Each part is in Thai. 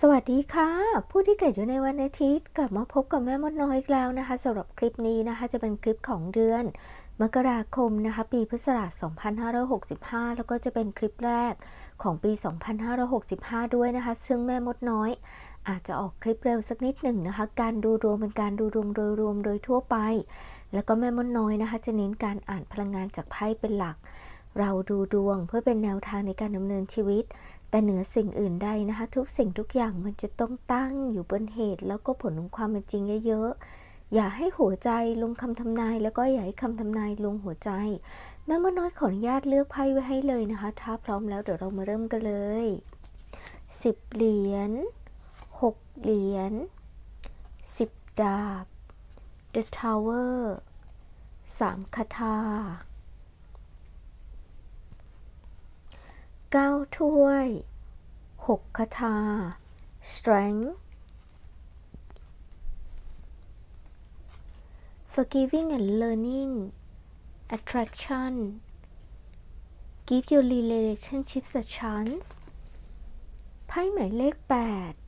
สวัสดีค่ะ ผู้ที่เกิดอยู่ในวันอาทิตย์ กลับมาพบกับแม่มดน้อยอีกแล้วนะคะสำหรับคลิปนี้นะคะจะเป็นคลิปของเดือน มกราคมนะคะปีพุทธศักราช2565 แล้วก็จะเป็นคลิปแรกของปี 2565 ด้วยนะคะ ซึ่งแม่มดน้อย อาจจะออกคลิปเร็วสักนิดหนึ่งนะคะ การดูดวงเป็นการดูดวงโดยรวมโดยทั่วไป แล้วก็แม่มดน้อยนะคะ จะเน้นการอ่านพลังงานจากไพ่เป็นหลักเราดูดวงเพื่อเป็นแนวทางในการดำเนินชีวิต แต่เหนือสิ่งอื่นใดนะคะ ทุกสิ่งทุกอย่างมันจะต้องตั้งอยู่บนเหตุ แล้วก็ผลของความเป็นจริงเยอะๆ อย่าให้หัวใจลงคำทำนาย แล้วก็อย่าให้คำทำนายลงหัวใจ แม่มดน้อยขออนุญาตเลือกไพ่ไว้ให้เลยนะคะ ถ้าพร้อมแล้วเดี๋ยวเรามาเริ่มกันเลย 10 เหรียญ 6 เหรียญ 10 ดาบ The Tower 3คาถา เก้าถ้วยหกคาถา strength forgiving and learning attraction give your relationships a chance ไพ่หมายเลข 8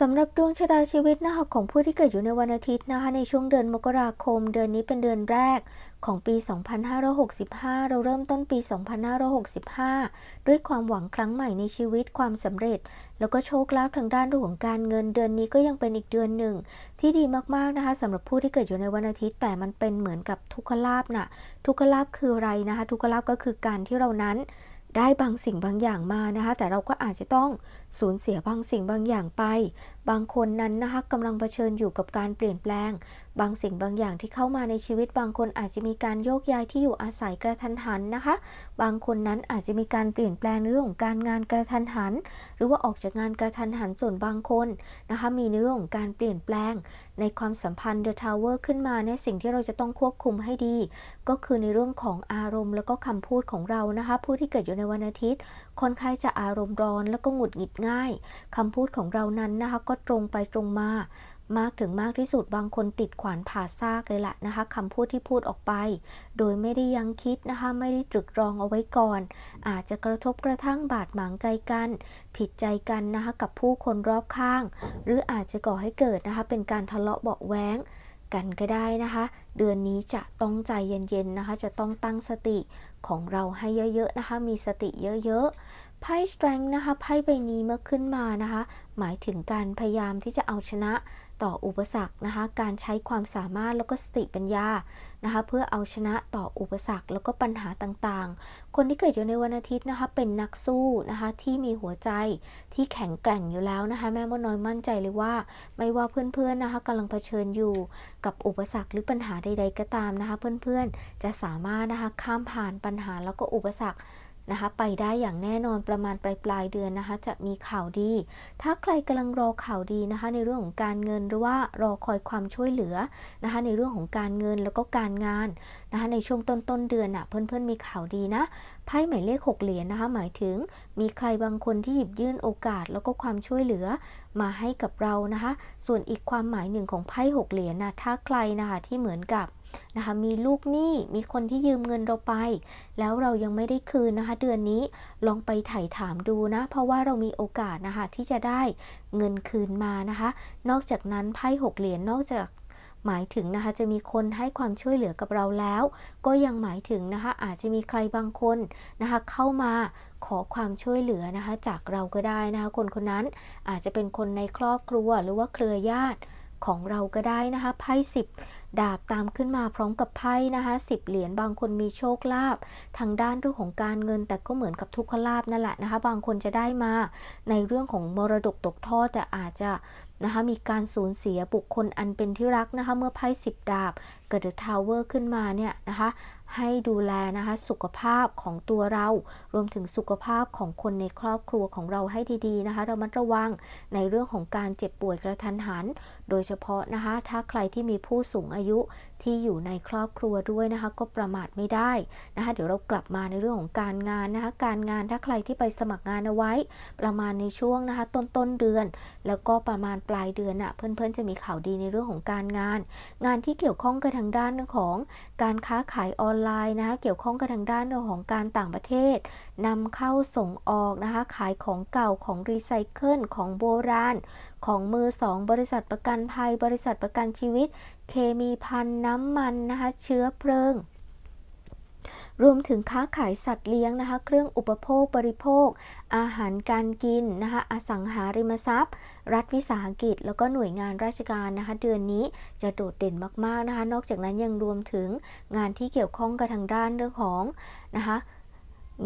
สำหรับดวงชะตาชีวิตนะคะของผู้ที่เกิดอยู่ในวันอาทิตย์นะคะในช่วงเดือนมกราคม เดือนนี้เป็นเดือนแรกของปี 2565 เราเริ่มต้นปี 2565 ด้วยความหวังครั้งใหม่ในชีวิตความสำเร็จ แล้วก็โชคลาภทางด้านเรื่องของการเงิน เดือนนี้ก็ยังเป็นอีกเดือนหนึ่ง ที่ดีมากๆนะคะสำหรับผู้ที่เกิดอยู่ในวันอาทิตย์ แต่มันเป็นเหมือนกับทุกขลาภน่ะทุกขลาภคืออะไรนะคะ ทุกขลาภก็คือการที่เรานั้น ได้บางสิ่งบางอย่างมานะคะ แต่เราก็อาจจะต้องสูญเสียบางสิ่งบางอย่างไป บางคนนั้นนะคะกำลังเผชิญอยู่กับการเปลี่ยนแปลง บางสิ่งบางอย่างที่เข้ามาในชีวิต บางคนอาจจะมีการโยกย้ายที่อยู่อาศัยกระทันหันนะคะ บางคนนั้นอาจจะมีการเปลี่ยนแปลงในเรื่องของการงานกระทันหัน หรือว่าออกจากงานกระทันหันส่วนบางคนนะคะมีในเรื่องของการเปลี่ยนแปลง ในความสัมพันธ์ The Tower ขึ้นมาในสิ่งที่เราจะต้องควบคุมให้ดี ก็คือในเรื่องของอารมณ์ แล้วก็คำพูดของเรานะคะ ผู้ที่เกิดอยู่ในวันอาทิตย์ค่อนข้างจะอารมณ์ร้อนแล้วก็หงุดหงิดง่ายคำพูดของเรานั้นนะคะก็ตรงไปตรงมามากถึงมากที่สุดบางคนติดขวานผ่าซากเลยแหละนะคะคำพูดที่พูดออกไป โดยไม่ได้ยังคิดนะคะไม่ได้ตรึกตรองเอาไว้ก่อน อาจจะกระทบกระทั่งบาดหมางใจกัน ผิดใจกันนะคะกับผู้คนรอบข้าง หรืออาจจะก่อให้เกิดนะคะเป็นการทะเลาะเบาแหวง กันก็ได้นะคะ เดือนนี้จะต้องใจเย็นๆนะคะ จะต้องตั้งสติของเราให้เยอะๆนะคะ มีสติเยอะๆ ไพ่สตรงนะคะ ไพ่ใบนี้เมื่อขึ้นมานะคะ หมายถึงการพยายามที่จะเอาชนะ ต่ออุปสรรคนะคะ การใช้ความสามารถแล้วก็สติปัญญานะคะ เพื่อเอาชนะต่ออุปสรรคแล้วก็ปัญหาต่างๆ คนที่เกิดอยู่ในวันอาทิตย์นะคะ เป็นนักสู้นะคะ ที่มีหัวใจที่แข็งแกร่งอยู่แล้วนะคะ แม่มดน้อยมั่นใจเลยว่า ไม่ว่าเพื่อนๆนะคะกำลังเผชิญอยู่กับอุปสรรคหรือปัญหาใด ๆ ก็ตามนะคะ เพื่อนๆจะสามารถนะคะข้ามผ่านปัญหาแล้วก็อุปสรรค นะคะไปได้อย่างแน่นอนประมาณปลายปลายเดือนนะคะจะมีข่าวดี ถ้าใครกำลังรอข่าวดีนะคะในเรื่องของการเงินหรือว่ารอคอยความช่วยเหลือนะคะในเรื่องของการเงินแล้วก็การงานนะคะในช่วงต้นต้นเดือนน่ะเพื่อนๆมีข่าวดีนะไพ่หมายเลขหกเหรียญนะคะหมายถึงมีใครบางคนที่หยิบยื่นโอกาสแล้วก็ความช่วยเหลือมาให้กับเรานะคะ ส่วนอีกความหมายหนึ่งของไพ่หกเหรียญนะถ้าใครนะคะที่เหมือนกับ นะคะ มีลูกหนี้ มีคนที่ยืมเงินเราไป แล้วเรายังไม่ได้คืนนะคะ เดือนนี้ลองไปไถ่ถามดูนะ เพราะว่าเรามีโอกาสนะคะที่จะได้เงินคืนมานะคะ นอกจากนั้นไพ่หกเหรียญนอกจากหมายถึงนะคะจะมีคนให้ความช่วยเหลือกับเราแล้ว ก็ยังหมายถึงนะคะอาจจะมีใครบางคนนะคะเข้ามาขอความช่วยเหลือนะคะจากเราก็ได้นะคะคนคนนั้นอาจจะเป็นคนในครอบครัวหรือว่าเครือญาติ ของเราก็ได้นะคะไพ่สิบดาบตามขึ้นมาพร้อมกับไพ่นะคะสิบเหรียญบางคนมีโชคลาภทางด้านเรื่องของการเงิน แต่ก็เหมือนกับทุกขลาภนั่นแหละนะคะ บางคนจะได้มาในเรื่องของมรดกตกทอดแต่อาจจะนะคะมีการสูญเสียบุคคลอันเป็นที่รักนะคะ เมื่อไพ่สิบดาบเกิดทาวเวอร์ขึ้นมาเนี่ยนะคะ ให้ดูแลนะคะสุขภาพของตัวเรา รวมถึงสุขภาพของคนในครอบครัวของเราให้ดีๆนะคะเรามัดระวังในเรื่องของการเจ็บป่วยกระทันหัน โดยเฉพาะนะคะถ้าใครที่มีผู้สูงอายุ ที่อยู่ในครอบครัวด้วยนะคะ ก็ประมาทไม่ได้นะคะ เดี๋ยวเรากลับมาในเรื่องของการงานนะคะ การงานถ้าใครที่ไปสมัครงานเอาไว้ ประมาณในช่วงนะคะ ต้นต้นเดือน แล้วก็ประมาณปลายเดือนอะเพื่อนๆจะมีข่าวดีในเรื่องของการงาน งานที่เกี่ยวข้องกับทางด้านของการค้าขายออนไลน์นะคะ เกี่ยวข้องกับทางด้านของการต่างประเทศนำเข้าส่งออกนะคะ ขายของเก่าของรีไซเคิลของโบราณ ของมือสองบริษัทประกันภัย บริษัทประกันชีวิต เคมีพันน้ำมันนะคะเชื้อเพลิง รวมถึงค้าขายสัตว์เลี้ยงนะคะ เครื่องอุปโภคบริโภค อาหารการกินนะคะอสังหาริมทรัพย์ รัฐวิสาหกิจ แล้วก็หน่วยงานราชการนะคะ เดือนนี้จะโดดเด่นมากๆนะคะ นอกจากนั้นยังรวมถึงงานที่เกี่ยวข้องกับทางด้านเรื่องของนะคะ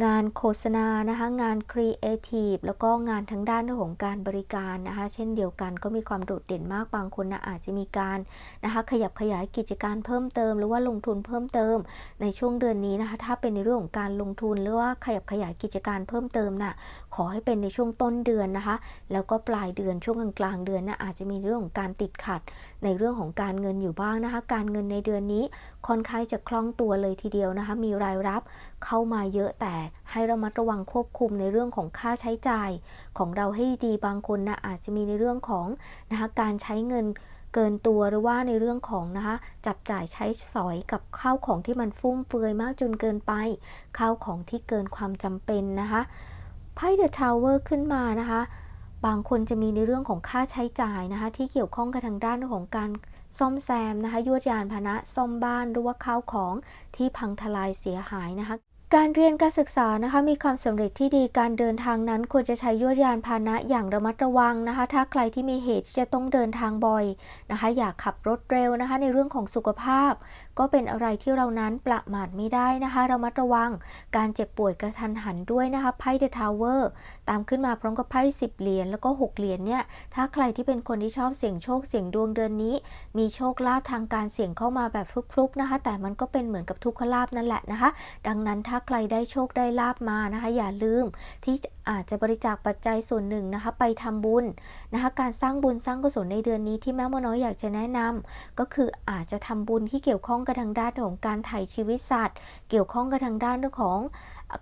งานโฆษณานะคะงานครีเอทีฟแล้วก็งานทางด้านเรื่องของการบริการนะคะเช่นเดียวกันก็มีความโดดเด่นมากบางคนนะอาจจะมีการนะคะขยับขยายกิจการเพิ่มเติม หรือว่าลงทุนเพิ่มเติม ในช่วงเดือนนี้นะคะถ้าเป็นในเรื่องของการลงทุนหรือว่าขยับขยายกิจการเพิ่มเติมน่ะขอให้เป็นในช่วงต้นเดือนนะคะแล้วก็ปลายเดือนช่วงกลางเดือนนะอาจจะมีเรื่องของการติดขัด ในเรื่องของการเงินอยู่บ้างนะคะการเงินในเดือนนี้ค่อนข้างจะคล่องตัวเลยทีเดียวนะคะมีรายรับเข้ามาเยอะแต่ให้ระมัดระวังควบคุมในเรื่องของค่าใช้จ่าย ของเราให้ดีบางคนนะอาจจะมีในเรื่องของนะคะการใช้เงินเกินตัวหรือว่าในเรื่องของนะคะจับจ่ายใช้สอยกับข้าวของที่มันฟุ่มเฟือยมากจนเกินไป ข้าวของที่เกินความจำเป็นนะคะไพ่เดอะทาวเวอร์ขึ้นมานะคะ บางคนจะมีในเรื่องของค่าใช้จ่ายนะคะ ที่เกี่ยวข้องกับทางด้านของการซ่อมแซมนะคะยวดยานพนะซ่อมบ้านหรือว่าข้าวของที่พังทลายเสียหายนะคะ การเรียนการศึกษานะคะมีความสำเร็จที่ดีการเดินทางนั้นควรจะใช้ยวดยานพาหนะอย่างระมัดระวังนะคะ ถ้าใครที่มีเหตุที่จะต้องเดินทางบ่อยนะคะ อย่าขับรถเร็วนะคะ ในเรื่องของสุขภาพ ก็เป็นอะไรที่เรานั้นประมาทไม่ได้นะคะเระมัดระวังการเจ็บป่วยกระทันหันด้วยนะคะไพ่เดอะทาวเวอร์ตามขึ้นมาพร้อมกับไพ่สิบเหรียญแล้วก็หกเหรียญเนี่ยถ้าใครที่เป็นคนที่ชอบเสี่ยงโชคเสี่ยงดวงเดือนนี้ มีโชคลาภทางการเสี่ยงเข้ามาแบบฟลุกๆนะคะ แต่มันก็เป็นเหมือนกับทุกขลาภนั่นแหละนะคะ ดังนั้นถ้าใครได้โชคได้ลาบมานะคะ อย่าลืมที่อาจจะบริจาคปัจจัยส่วนหนึ่งนะคะ ไปทำบุญนะคะการสร้างบุญสร้างกุศลในเดือนนี้ที่แม่มน้อยอยากจะแนะนำก็คืออาจจะทำบุญที่เกี่ยวข้องกับทางด้านของการถ่ายชีวิตสัตว์ เกี่ยวข้องกับทางด้านเรื่องของ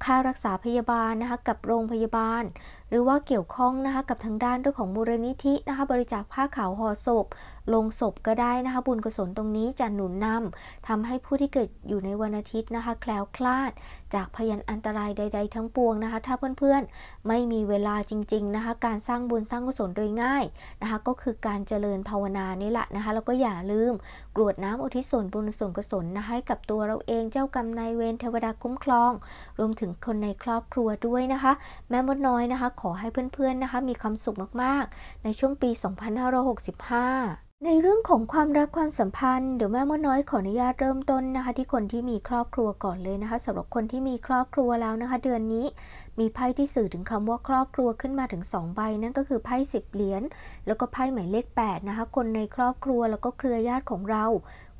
ค่ารักษาพยาบาลนะคะกับโรงพยาบาล หรือว่าเกี่ยวข้องนะคะกับทางด้านเรื่องของมูลนิธินะคะบริจาคผ้าขาวห่อศพลงศพก็ได้นะคะบุญกุศลตรงนี้จะหนุนนำทำให้ผู้ที่เกิดอยู่ในวันอาทิตย์นะคะ แคล้วคลาด จากพยันอันตรายใด ๆ ทั้งปวงนะคะ ถ้าเพื่อนๆไม่มีเวลาจริง ๆนะคะ การสร้างบุญสร้างกุศลโดยง่ายนะคะ ก็คือการเจริญภาวนานี่แหละนะคะแล้วก็อย่าลืมกรวดน้ำอุทิศส่วนบุญส่วนกุศลนะคะให้กับตัวเราเองเจ้ากรรมนายเวรเทวดาคุ้มครอง รวมถึงคนในครอบครัวด้วยนะคะ แม่มดน้อยนะคะ ขอให้เพื่อนๆนะคะ มีความสุขมากๆ ในช่วงปี 2565ในเรื่องของความรักความสัมพันธ์เดี๋ยวแม่มดน้อยขออนุญาตเริ่มต้นนะคะ ที่คนที่มีครอบครัวก่อนเลยนะคะสำหรับคนที่มีครอบครัวแล้วนะคะ เดือนนี้มีไพ่ที่สื่อถึงคำว่าครอบครัวขึ้นมาถึง 2 ใบ นั่นก็คือไพ่สิบเหรียญแล้วก็ไพ่หมายเลข8นะคะคนในครอบครัวแล้วก็เครือญาติของเรา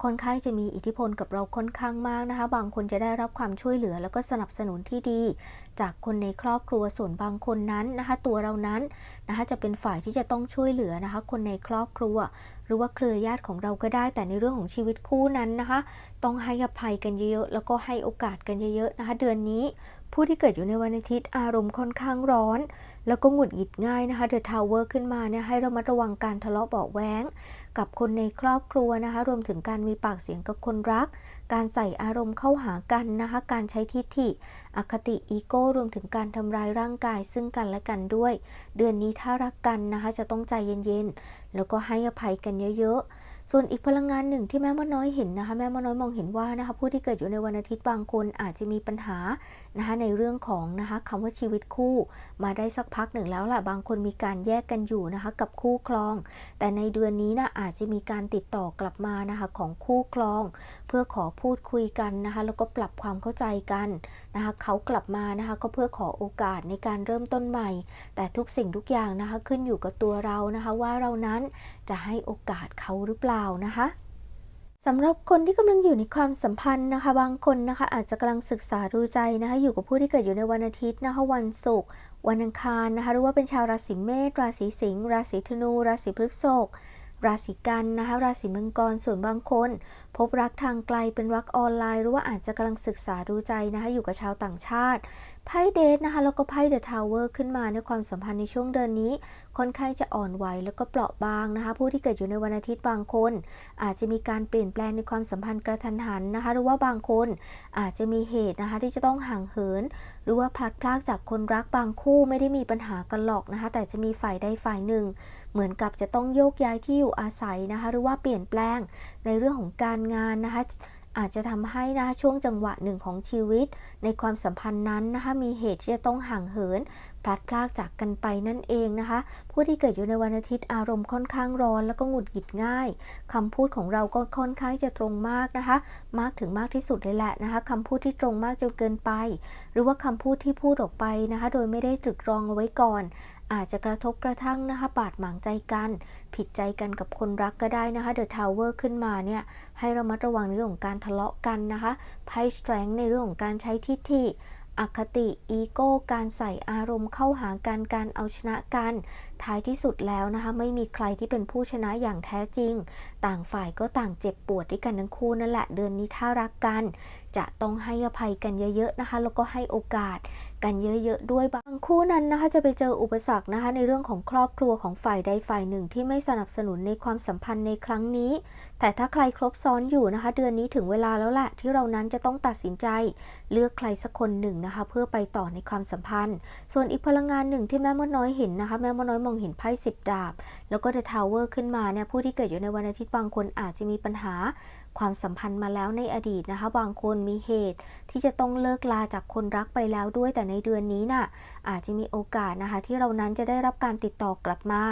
ค่อนข้างจะมีอิทธิพลกับเราค่อนข้างมากนะคะ บางคนจะได้รับความช่วยเหลือแล้วก็สนับสนุนที่ดี จากคนในครอบครัวส่วนบางคนนั้นนะคะ ตัวเรานั้นนะคะจะเป็นฝ่ายที่จะต้องช่วยเหลือนะคะ คนในครอบครัว หรือว่าเครือญาติของเราก็ได้ แต่ในเรื่องของชีวิตคู่นั้นนะคะ ต้องให้อภัยกันเยอะๆแล้วก็ให้โอกาสกันเยอะๆนะคะ เดือนนี้ ผู้ที่เกิดอยู่ในวันอาทิตย์อารมณ์ค่อนข้างร้อน แล้วก็หงุดหงิดง่ายนะคะเดอะทาวเวอร์ขึ้นมาเนี่ยให้เรามาระวังการทะเลาะเบาแว้งกับคนในครอบครัวนะคะ รวมถึงการมีปากเสียงกับคนรัก การใส่อารมณ์เข้าหากันนะคะ การใช้ทิฏฐิ อคติอีโก้รวมถึงการทำร้ายร่างกายซึ่งกันและกันด้วย เดือนนี้ถ้ารักกันนะคะ จะต้องใจเย็นๆแล้วก็ให้อภัยกันเยอะๆ ส่วนอีกพลังงานหนึ่งที่แม่มดน้อยเห็นนะคะ แม่มดน้อยมองเห็นว่านะคะผู้ที่เกิดอยู่ในวันอาทิตย์บางคนอาจจะมีปัญหานะคะในเรื่องของนะคะคำว่าชีวิตคู่ มาได้สักพักหนึ่งแล้วล่ะบางคนมีการแยกกันอยู่นะคะกับคู่ครอง แต่ในเดือนนี้นะอาจจะมีการติดต่อกลับมานะคะของคู่ครอง เพื่อขอพูดคุยกันนะคะแล้วก็ปรับความเข้าใจกันนะคะเขากลับมานะคะก็เพื่อขอโอกาสในการเริ่มต้นใหม่ แต่ทุกสิ่งทุกอย่างนะคะขึ้นอยู่กับตัวเรานะคะว่าเรานั้นจะให้โอกาสเขาหรือเปล่านะคะสำหรับคนที่กำลังอยู่ในความสัมพันธ์นะคะ บางคนนะคะ อาจจะกำลังศึกษาดูใจนะคะ อยู่กับผู้ที่เกิดอยู่ในวันอาทิตย์นะคะ วันศุกร์วันอังคารนะคะหรือว่าเป็นชาวราศีเมษราศีสิงห์ราศีธนู ราศีพฤษภราศีกันนะคะ ราศีมังกรส่วนบางคน พบรักทางไกลเป็นรักออนไลน์ หรือว่าอาจจะกำลังศึกษาดูใจนะคะ อยู่กับชาวต่างชาติ ไพ่เดทนะคะแล้วก็ไพ่เดอะทาวเวอร์ขึ้นมาในความสัมพันธ์ในช่วงเดือนนี้ ค่อนข้างจะอ่อนไหวแล้วก็เปราะบางนะคะ ผู้ที่เกิดอยู่ในวันอาทิตย์บางคน อาจจะมีการเปลี่ยนแปลงในความสัมพันธ์กระทันหันนะคะ หรือว่าบางคนอาจจะมีเหตุนะคะที่จะต้องห่างเหิน หรือว่าพลัดพรากจากคนรักบางคู่ไม่ได้มีปัญหากันหรอกนะคะ แต่จะมีฝ่ายใดฝ่ายหนึ่ง เหมือนกับจะต้องโยกย้ายที่อยู่อาศัยนะคะ หรือว่าเปลี่ยนแปลงในเรื่องของการงานนะคะ อาจจะทำให้นะช่วงจังหวะหนึ่งของชีวิต ในความสัมพันธ์นั้นนะคะมีเหตุที่จะต้องห่างเหินพลัดพรากจากกันไปนั่นเองนะคะ ผู้ที่เกิดอยู่ในวันอาทิตย์อารมณ์ค่อนข้างร้อน แล้วก็หงุดหงิดง่ายคำพูดของเราก็ค่อนข้างจะตรงมากนะคะ มากถึงมากที่สุดเลยแหละนะคะคำพูดที่ตรงมากจนเกินไป หรือว่าคำพูดที่พูดออกไปนะคะ โดยไม่ได้ตรึกตรองเอาไว้ก่อน อาจจะกระทบกระทั่งนะคะบาดหมางใจกัน ผิดใจกันกับคนรักก็ได้นะคะเดอะทาวเวอร์ขึ้นมาเนี่ยให้ระมัดระวังเรื่องของการทะเลาะกันนะคะไพ่สแตรงในเรื่องของการใช้ทิฐิอคติ อีโก้ การใส่อารมณ์เข้าหากัน การเอาชนะกันท้ายที่สุดแล้วนะคะไม่มีใครที่เป็นผู้ชนะอย่างแท้จริง ต่างฝ่ายก็ต่างเจ็บปวดด้วยกันทั้งคู่นั่นแหละเดือนนี้ถ้ารักกัน จะต้องให้อภัยกันเยอะๆนะคะ แล้วก็ให้โอกาสกันเยอะๆด้วยบางคู่นั้นนะคะจะไปเจออุปสรรคนะคะในเรื่องของครอบครัวของฝ่ายใดฝ่ายหนึ่งที่ไม่สนับสนุนในความสัมพันธ์ในครั้งนี้ แต่ถ้าใครครบซ้อนอยู่นะคะ เดือนนี้ถึงเวลาแล้วแหละที่เรานั้นจะต้องตัดสินใจ เลือกใครสักคนหนึ่งนะคะ เพื่อไปต่อในความสัมพันธ์ ส่วนอีกพลังงานหนึ่งที่แม่มดน้อยเห็นนะคะ แม่มดน้อยมองเห็นไพ่สิบดาบ แล้วก็จะทาวเวอร์ขึ้นมาเนี่ยผู้ที่เกิดอยู่ในวันอาทิตย์บางคนอาจจะมีปัญหา ความสัมพันธ์มาแล้วในอดีตนะคะ บางคนมีเหตุที่จะต้องเลิกลาจากคนรักไปแล้วด้วย แต่ในเดือนนี้น่ะอาจจะมีโอกาสนะคะ ที่เรานั้นจะได้รับการติดต่อกลับมา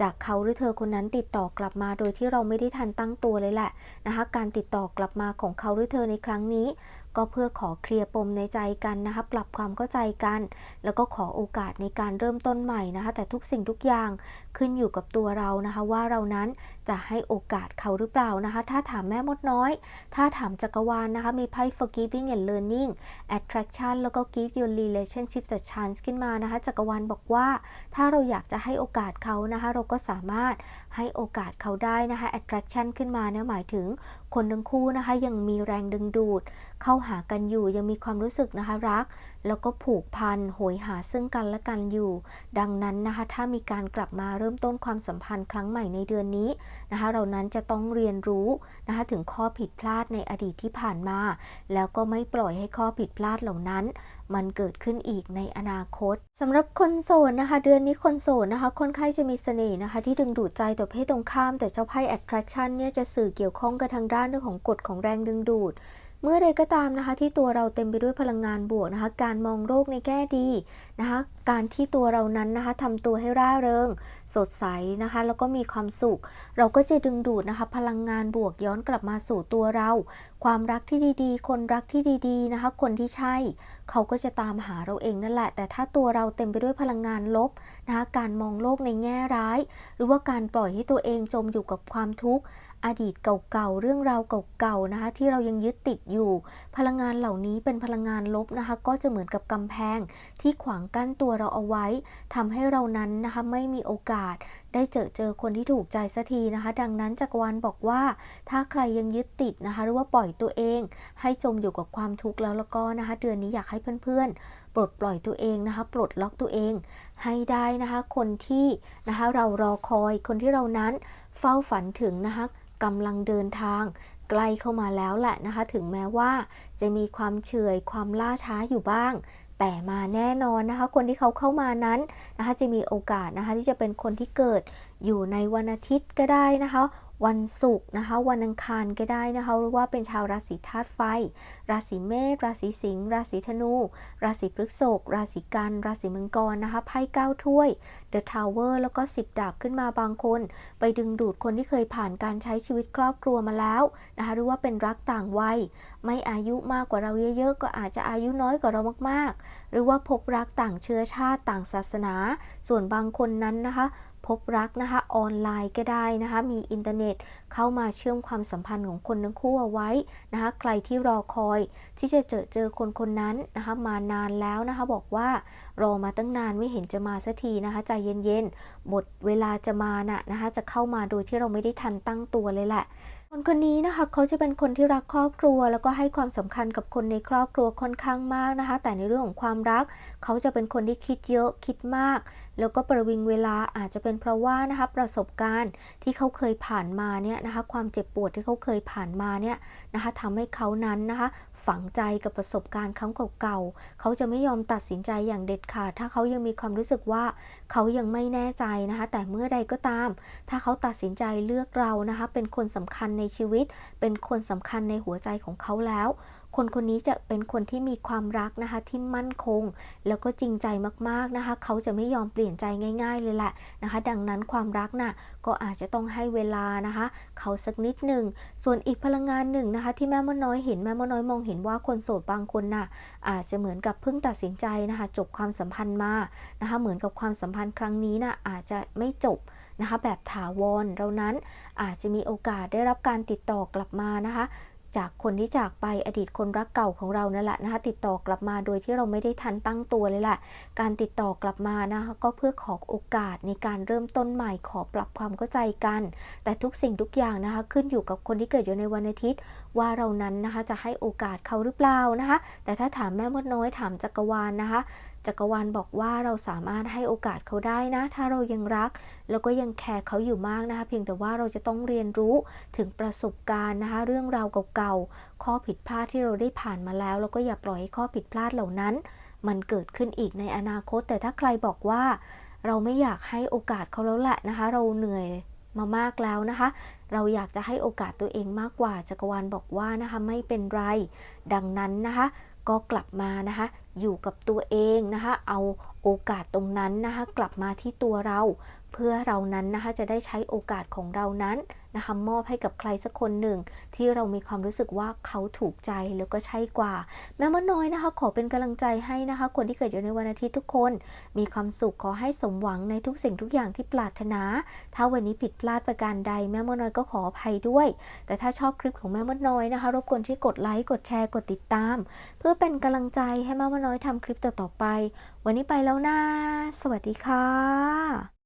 จากเขาหรือเธอคนนั้นติดต่อกลับมา โดยที่เราไม่ได้ทันตั้งตัวเลยแหละนะคะ การติดต่อกลับมาของเขาหรือเธอในครั้งนี้ก็เพื่อขอเคลียร์ปมในใจกันนะคะ ปรับความเข้าใจกัน แล้วก็ขอโอกาสในการเริ่มต้นใหม่นะคะ แต่ทุกสิ่งทุกอย่างขึ้นอยู่กับตัวเรานะคะ ว่าเรานั้นจะให้โอกาสเขาหรือเปล่านะคะ ถ้าถามแม่มดน้อย ถ้าถามจักรวาลนะคะ มีไพ่ forgiving and learning attraction แล้วก็ give your relationship a chance ขึ้นมานะคะ จักรวาลบอกว่า ถ้าเราอยากจะให้โอกาสเขานะคะ เราก็สามารถให้โอกาสเขาได้นะคะ attraction ขึ้นมาเนี่ยหมายถึงคนทั้งคู่นะคะยังมีแรงดึงดูด เข้าหากันอยู่ยังมีความรู้สึกนะคะรัก แล้วก็ผูกพันโหยหาซึ่งกันและกันอยู่ ดังนั้นนะคะถ้ามีการกลับมาเริ่มต้นความสัมพันธ์ครั้งใหม่ในเดือนนี้นะคะเรานั้นจะต้องเรียนรู้นะคะถึงข้อผิดพลาดในอดีตที่ผ่านมา แล้วก็ไม่ปล่อยให้ข้อผิดพลาดเหล่านั้น มันเกิดขึ้นอีกในอนาคตสำหรับคนโสดนะคะ เดือนนี้คนโสดนะคะค่อนข้างจะมีเสน่ห์นะคะ ที่ดึงดูดใจต่อเพศตรงข้าม แต่เจ้าไพ่ attraction เนี่ยจะสื่อเกี่ยวข้องกับทางด้านเรื่องของกฎของแรงดึงดูด เมื่อใดก็ตามนะคะที่ตัวเราเต็มไปด้วยพลังงานบวกนะคะ การมองโลกในแง่ดีนะคะ การที่ตัวเรานั้นนะคะทำตัวให้ร่าเริง สดใสนะคะ แล้วก็มีความสุข เราก็จะดึงดูดนะคะ พลังงานบวกย้อนกลับมาสู่ตัวเรา ความรักที่ดีๆ คนรักที่ดีๆนะคะ คนที่ใช่ เขาก็จะตามหาเราเองนั่นแหละ แต่ถ้าตัวเราเต็มไปด้วยพลังงานลบนะคะ การมองโลกในแง่ร้าย หรือว่าการปล่อยให้ตัวเองจมอยู่กับความทุกข์ อดีตเก่าๆ เรื่องราวเก่าๆ นะคะที่เรายังยึดติดอยู่ พลังงานเหล่านี้เป็นพลังงานลบนะคะ ก็จะเหมือนกับกำแพงที่ขวางกั้นตัวเราเอาไว้ทำให้เรานั้นนะคะไม่มีโอกาสได้เจอเจอคนที่ถูกใจสักทีนะคะ ดังนั้นจักรวาลบอกว่า ถ้าใครยังยึดติดนะคะ หรือว่าปล่อยตัวเอง ให้จมอยู่กับความทุกข์แล้วแล้วก็นะคะ เดือนนี้อยากให้เพื่อนๆ ปลดปล่อยตัวเองนะคะ ปลดล็อกตัวเอง ให้ได้นะคะ คนที่นะคะเรารอคอยคนที่เรานั้น เฝ้าฝันถึงนะคะกำลังเดินทางใกล้เข้ามาแล้วแหละนะคะ ถึงแม้ว่าจะมีความเฉยความล่าช้าอยู่บ้าง แต่มาแน่นอนนะคะ คนที่เขาเข้ามานั้นนะคะ จะมีโอกาสนะคะที่จะเป็นคนที่เกิด อยู่ในวันอาทิตย์ก็ได้นะคะ วันศุกร์นะคะ วันอังคารก็ได้นะคะหรือว่าเป็นชาวราศีธาตุไฟ ราศีเมษ ราศีสิงห์ ราศีธนู ราศีพฤษภ ราศีกัน ราศีมังกรนะคะ ไพ่เก้าถ้วย The Tower แล้วก็ 10 ดาบขึ้นมาบางคน ไปดึงดูดคนที่เคยผ่านการใช้ชีวิตครอบครัวมาแล้วนะคะหรือว่าเป็นรักต่างวัย ไม่อายุมากกว่าเราเยอะๆ ก็อาจจะอายุน้อยกว่าเรามากๆ หรือว่าพบรักต่างเชื้อชาติต่างศาสนา ส่วนบางคนนั้นนะคะ พบรักนะคะออนไลน์ก็ได้นะคะมีอินเทอร์เน็ตเข้ามาเชื่อมความสัมพันธ์ของคนทั้งคู่เอาไว้นะคะใครที่รอคอยที่จะเจอเจอคนคนนั้นนะคะมานานแล้วนะคะบอกว่ารอมาตั้งนานไม่เห็นจะมาสักทีนะคะใจเย็นๆบทเวลาจะมาน่ะนะคะจะเข้ามาโดยที่เราไม่ได้ทันตั้งตัวเลยแหละคนคนนี้นะคะเขาจะเป็นคนที่รักครอบครัว แล้วก็ให้ความสำคัญกับคนในครอบครัวค่อนข้างมากนะคะ แต่ในเรื่องของความรัก เขาจะเป็นคนที่คิดเยอะคิดมาก แล้วก็ประวิงเวลาอาจจะเป็นเพราะว่านะคะประสบการณ์ที่เขาเคยผ่านมาเนี่ยนะคะความเจ็บปวดที่เขาเคยผ่านมาเนี่ยนะคะทำให้เขานั้นนะคะฝังใจกับประสบการณ์ครั้งเก่าๆเขาจะไม่ยอมตัดสินใจอย่างเด็ดขาดถ้าเขายังมีความรู้สึกว่าเขายังไม่แน่ใจนะคะ แต่เมื่อใดก็ตาม ถ้าเขาตัดสินใจเลือกเรานะคะ เป็นคนสำคัญในชีวิต เป็นคนสำคัญในหัวใจของเขาแล้ว คนคนนี้จะเป็นคนที่มีความรักนะคะที่มั่นคง แล้วก็จริงใจมากๆนะคะ เขาจะไม่ยอมเปลี่ยนใจง่าย ๆ เลยแหละนะคะ ดังนั้นความรักน่ะก็อาจจะต้องให้เวลานะคะ เขาสักนิดหนึ่ง ส่วนอีกพลังงานหนึ่งนะคะ ที่แม่มดน้อยเห็นแม่มดน้อยมองเห็นว่าคนโสดบางคนน่ะอาจจะเหมือนกับเพิ่งตัดสินใจนะคะ จบความสัมพันธ์มานะคะ เหมือนกับความสัมพันธ์ครั้งนี้น่ะอาจจะไม่จบนะคะแบบถาวรเรานั้นอาจจะมีโอกาสได้รับการติดต่อกลับมานะคะ จากคนที่จากไปอดีตคนรักเก่าของเรานั่นแหละนะคะติดต่อกลับมาโดยที่เราไม่ได้ทันตั้งตัวเลยแหละ การติดต่อกลับมานะคะก็เพื่อขอโอกาสในการเริ่มต้นใหม่ขอปรับความเข้าใจกัน แต่ทุกสิ่งทุกอย่างนะคะขึ้นอยู่กับคนที่เกิดอยู่ในวันอาทิตย์ ว่าเรานั้นนะคะจะให้โอกาสเขาหรือเปล่านะคะ แต่ถ้าถามแม่มดน้อยถามจักรวาลนะคะ จักรวาลบอกว่าเราสามารถให้โอกาสเขาได้นะ ถ้าเรายังรัก แล้วก็ยังแคร์เขาอยู่มากนะคะ เพียงแต่ว่าเราจะต้องเรียนรู้ถึงประสบการณ์นะคะ เรื่องราวเก่าๆ ข้อผิดพลาดที่เราได้ผ่านมาแล้ว แล้วก็อย่าปล่อยให้ข้อผิดพลาดเหล่านั้น มันเกิดขึ้นอีกในอนาคต แต่ถ้าใครบอกว่า เราไม่อยากให้โอกาสเขาแล้วแหละนะคะ เราเหนื่อยมามากแล้วนะคะ เราอยากจะให้โอกาสตัวเองมากกว่าจักรวาลบอกว่านะคะไม่เป็นไร ดังนั้นนะคะ ก็กลับมานะคะ อยู่กับตัวเองนะคะ เอาโอกาสตรงนั้นนะคะ กลับมาที่ตัวเรา เพื่อเรานั้นนะคะจะได้ใช้โอกาสของเรานั้น นะคะมอบให้กับใครสักคนหนึ่ง ที่เรามีความรู้สึกว่าเขาถูกใจแล้วก็ใช่กว่า แม่มดน้อยนะคะ ขอเป็นกำลังใจให้นะคะ คนที่เกิดอยู่ในวันอาทิตย์ทุกคน มีความสุขขอให้สมหวังในทุกสิ่งทุกอย่างที่ปรารถนา ถ้าวันนี้ผิดพลาดประการใดแม่มดน้อยก็ขออภัยด้วย แต่ถ้าชอบคลิปของแม่มดน้อยนะคะ รบกวนที่กดไลค์กดแชร์กดติดตาม เพื่อเป็นกำลังใจให้แม่มดน้อยทำคลิปต่อๆไป วันนี้ไปแล้วนะสวัสดีค่ะ